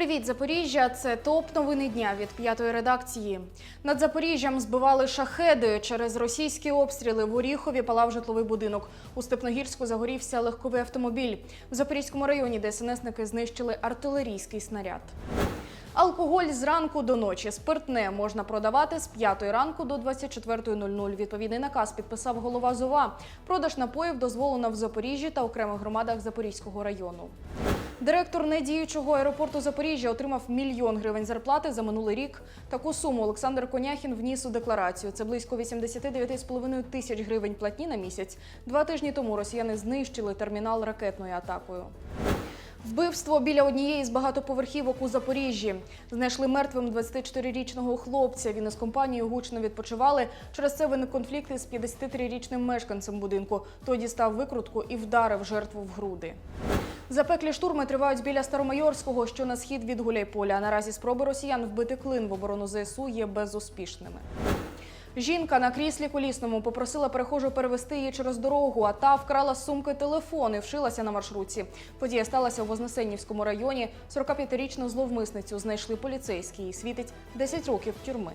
Привіт, Запоріжжя! Це топ новини дня від п'ятої редакції. Над Запоріжжям збивали шахеди. Через російські обстріли в Оріхові палав житловий будинок. У Степногірську загорівся легковий автомобіль. В Запорізькому районі ДСНСники знищили артилерійський снаряд. Алкоголь зранку до ночі. Спиртне можна продавати з 5 ранку до 24.00. Відповідний наказ підписав голова ЗОВА. Продаж напоїв дозволено в Запоріжжі та окремих громадах Запорізького району. Директор недіючого аеропорту Запоріжжя отримав мільйон гривень зарплати за минулий рік. Таку суму Олександр Коняхін вніс у декларацію. Це близько 89,5 тисяч гривень платні на місяць. Два тижні тому росіяни знищили термінал ракетною атакою. Вбивство біля однієї з багатоповерхівок у Запоріжжі. Знайшли мертвим 24-річного хлопця. Він із компанією гучно відпочивали. Через це виник конфлікт із 53-річним мешканцем будинку. Той дістав викрутку і вдарив жертву в груди. Запеклі штурми тривають біля Старомайорського, що на схід від Гуляйполя. Наразі спроби росіян вбити клин в оборону ЗСУ є безуспішними. Жінка на кріслі колісному попросила перехожу перевести її через дорогу, а та вкрала сумки телефон і вшилася на маршрутці. Подія сталася у Вознесеннівському районі. 45-річну зловмисницю знайшли поліцейські. Їй світить 10 років тюрми.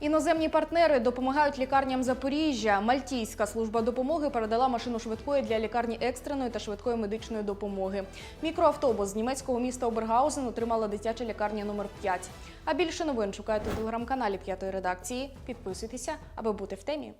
Іноземні партнери допомагають лікарням Запоріжжя. Мальтійська служба допомоги передала машину швидкої для лікарні екстреної та швидкої медичної допомоги. Мікроавтобус з німецького міста Обергаузен отримала дитяча лікарня номер 5. А більше новин шукайте у телеграм-каналі п'ятої редакції. Підписуйтеся, аби бути в темі.